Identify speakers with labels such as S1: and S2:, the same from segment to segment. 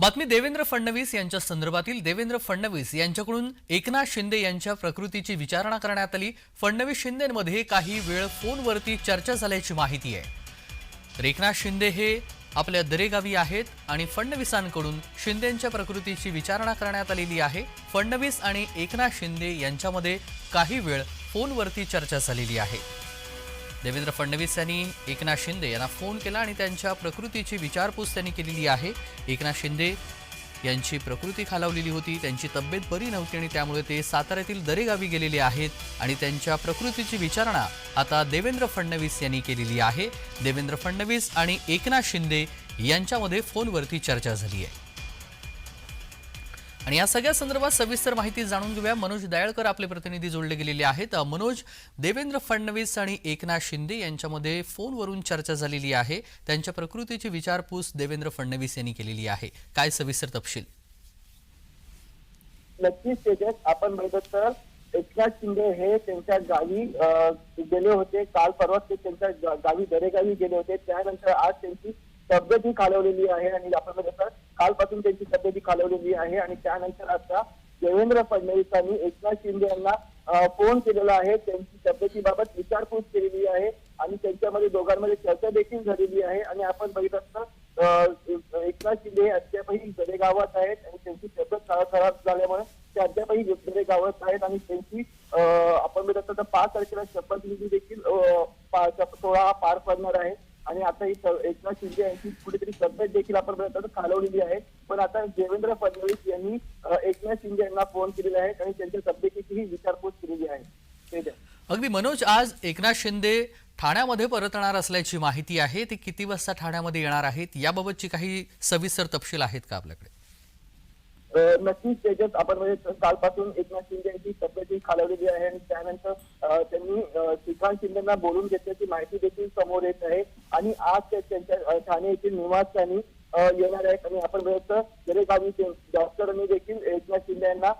S1: बातमी देवेंद्र फडणवीस यांच्या संदर्भातील देवेंद्र फडणवीस यांच्याकडून एकनाथ शिंदे यांच्या प्रकृतीची विचारणा करण्यात आली. फडणवीस शिंदेमध्ये काही वेळ फोनवरती चर्चा झाल्याची माहिती आहे. तर एकनाथ शिंदे हे आपल्या दरेगावी आहेत आणि फडणवीसांकडून शिंदेंच्या प्रकृतीची विचारणा करण्यात आलेली आहे. फडणवीस आणि एकनाथ शिंदे यांच्यामध्ये काही वेळ फोनवरती चर्चा झालेली आहे. देवेंद्र फडणवीस यांनी एकनाथ शिंदे यांना फोन केला आणि त्यांच्या प्रकृतीची विचारपूस त्यांनी केलेली आहे. एकनाथ शिंदे यांची प्रकृती खालावलेली होती त्यांची तब्येत बरी नव्हती आणि त्यामुळे ते साताऱ्यातील दरेगावी गेलेले आहेत आणि त्यांच्या प्रकृतीची विचारणा आता देवेंद्र फडणवीस यांनी केलेली आहे. देवेंद्र फडणवीस आणि एकनाथ शिंदे यांच्यामध्ये फोनवरती चर्चा झाली आहे. आणि या सगळ्या संदर्भात सविस्तर माहिती जाणून घेऊया. मनोज दयाळकर आपले प्रतिनिधी जोडले गेलेले आहेत. मनोज देवेंद्र फडणवीस आणि एकनाथ शिंदे यांच्यामध्ये फोनवरून चर्चा झालेली आहे. त्यांच्या प्रकृतीची विचारपूस देवेंद्र फडणवीस यांनी केलेली आहे. काय सविस्तर तपशील?
S2: नक्कीच त्याच्यात आपण बघितलं तर एकनाथ शिंदे हे त्यांच्या गावी गेले होते. काल परवा ते त्यांच्या गावी दरेगावी गेले होते. त्यानंतर आज त्यांची तब्येत ही खालवलेली आहे. आणि आपण बघितलं कालपासून त्यांची तब्येती खालवलेली आहे आणि त्यानंतर आता देवेंद्र फडणवीसांनी एकनाथ शिंदे यांना फोन केलेला आहे. त्यांची तब्येतीबाबत विचारपूस केलेली आहे आणि त्यांच्यामध्ये दोघांमध्ये चर्चा देखील झालेली आहे. आणि आपण बघित असता एकनाथ शिंदे हे अद्यापही जडेगावात आहेत आणि त्यांची तब्येत खराब झाल्यामुळे ते अद्यापही जडेगावात आहेत आणि त्यांची आपण बघत असता पाच तारखेला शपथविधी देखील पा- सोहळा हा पार पडणार आहे. आणि आता ही एकनाथ शिंदे यांची कुठेतरी तब्येत देखील आपण खालवलेली आहे. पण आता देवेंद्र फडणवीस यांनी एकनाथ शिंदे यांना फोन केलेला आहे आणि त्यांच्या तब्येतीचीही विचारपूस केलेली आहे.
S1: अगदी मनोज आज एकनाथ शिंदे ठाण्यामध्ये परतणार असल्याची माहिती आहे. ते किती वाजता ठाण्यामध्ये येणार आहेत? याबाबतची काही सविस्तर तपशील आहेत का आपल्याकडे?
S2: नक्कीच त्याच्यात आपण म्हणजे कालपासून एकनाथ शिंदे यांची तब्येती खालवलेली आहे आणि त्यानंतर त्यांनी श्रीकांत शिंदेना बोलून घेतल्याची माहिती देखील समोर येत आहे आणि आज त्यांच्या ठाणे येथील निवासस्थानी अं, येणार आहेत आणि आपण बघितलं जरेगावी डॉक्टरांनी देखील एकनाथ शिंदे यांना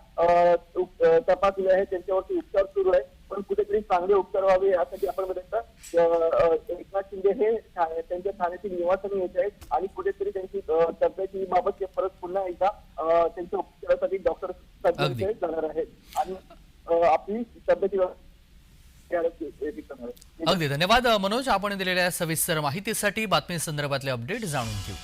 S2: तपासले आहे. त्यांच्यावरती उपचार सुरू आहे. पण कुठेतरी चांगले उपचार व्हावे यासाठी आपण बघितलं अं, एकनाथ शिंदे हे ठा- त्यांच्या ठाण्यातील निवासाने येत आहेत आणि कुठेतरी त्यांची अं, तब्येतीबाबत
S1: अगदी.
S2: जाणार आणि आपली तब्येतीवर
S1: अगदी. धन्यवाद मनोज. आपण दिलेल्या सविस्तर माहितीसाठी बातमी संदर्भातले अपडेट जाणून घेऊ.